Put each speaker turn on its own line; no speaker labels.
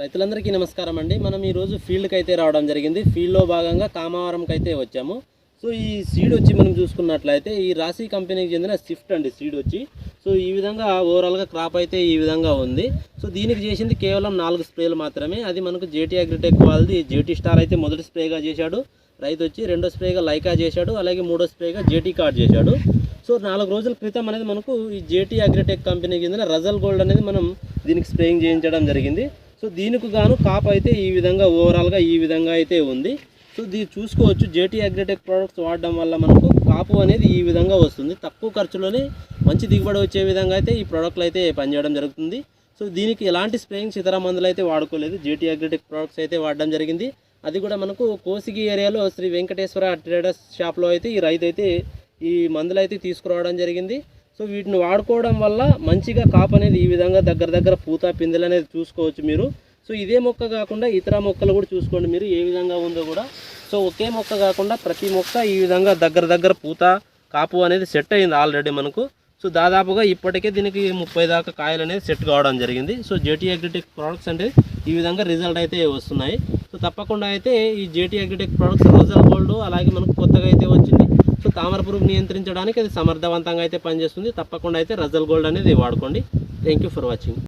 రైతులందరికీ నమస్కారం అండి. మనం ఈరోజు ఫీల్డ్కి అయితే రావడం జరిగింది. ఫీల్డ్లో భాగంగా కామవరంకి అయితే వచ్చాము. సో ఈ సీడ్ వచ్చి మనం చూసుకున్నట్లయితే ఈ రాశి కంపెనీకి చెందిన స్విఫ్ట్ అండి సీడ్ వచ్చి. సో ఈ విధంగా ఓవరాల్గా క్రాప్ అయితే ఈ విధంగా ఉంది. సో దీనికి చేసింది కేవలం నాలుగు స్ప్రేలు మాత్రమే. అది మనకు జేటీ అగ్రిటెక్ వాళ్ళది. జేటీ స్టార్ అయితే మొదటి స్ప్రేగా చేశాడు. రైతు వచ్చి రెండో స్ప్రేగా లైకా చేశాడు. అలాగే మూడో స్ప్రేగా జేటీ కార్డ్ చేశాడు. సో నాలుగు రోజుల క్రితం అనేది మనకు ఈ జేటీ అగ్రిటెక్ కంపెనీకి చెందిన రజల్ గోల్డ్ అనేది మనం దీనికి స్ప్రేయింగ్ చేయించడం జరిగింది. సో దీనికి గాను కాప్ అయితే ఈ విధంగా ఓవరాల్గా ఈ విధంగా అయితే ఉంది. సో దీన్ని చూసుకోవచ్చు. జేటీ అగ్రిటెక్ ప్రోడక్ట్స్ వాడడం వల్ల మనకు కాపు అనేది ఈ విధంగా వస్తుంది. తక్కువ ఖర్చులోనే మంచి దిగుబడి వచ్చే విధంగా అయితే ఈ ప్రోడక్ట్లు అయితే పనిచేయడం జరుగుతుంది. సో దీనికి ఎలాంటి స్ప్రేయింగ్స్ ఇతర మందులు అయితే వాడుకోలేదు. జేటీ అగ్రిటెక్ ప్రోడక్ట్స్ అయితే వాడడం జరిగింది. అది కూడా మనకు కోసిగి ఏరియాలో శ్రీ వెంకటేశ్వర ట్రేడర్స్ షాప్లో అయితే ఈ రైతు అయితే ఈ మందులు అయితే తీసుకురావడం జరిగింది. సో వీటిని వాడుకోవడం వల్ల మంచిగా కాపు అనేది ఈ విధంగా దగ్గర దగ్గర పూత పిందెలు అనేది చూసుకోవచ్చు మీరు. సో ఇదే మొక్క కాకుండా ఇతర మొక్కలు కూడా చూసుకోండి మీరు ఏ విధంగా ఉందో కూడా. సో ఒకే మొక్క కాకుండా ప్రతి మొక్క ఈ విధంగా దగ్గర దగ్గర పూత కాపు అనేది సెట్ అయింది ఆల్రెడీ మనకు. సో దాదాపుగా ఇప్పటికే దీనికి ముప్పై దాకా కాయలు అనేది సెట్ కావడం జరిగింది. సో జేటీ అగ్రిటెక్ ప్రోడక్ట్స్ అంటే ఈ విధంగా రిజల్ట్ అయితే వస్తున్నాయి. సో తప్పకుండా అయితే ఈ జేటీ అగ్రిటెక్ ప్రోడక్ట్స్ రోజల్ గోల్డ్ అలాగే మనకు కొత్తగా అయితే వచ్చింది సో తామర పురుగు నియంత్రించడానికి అది సమర్థవంతంగా అయితే పనిచేస్తుంది. తప్పకుండా అయితే రజల్ గోల్డ్ అనేది వాడుకోండి. Thank you for watching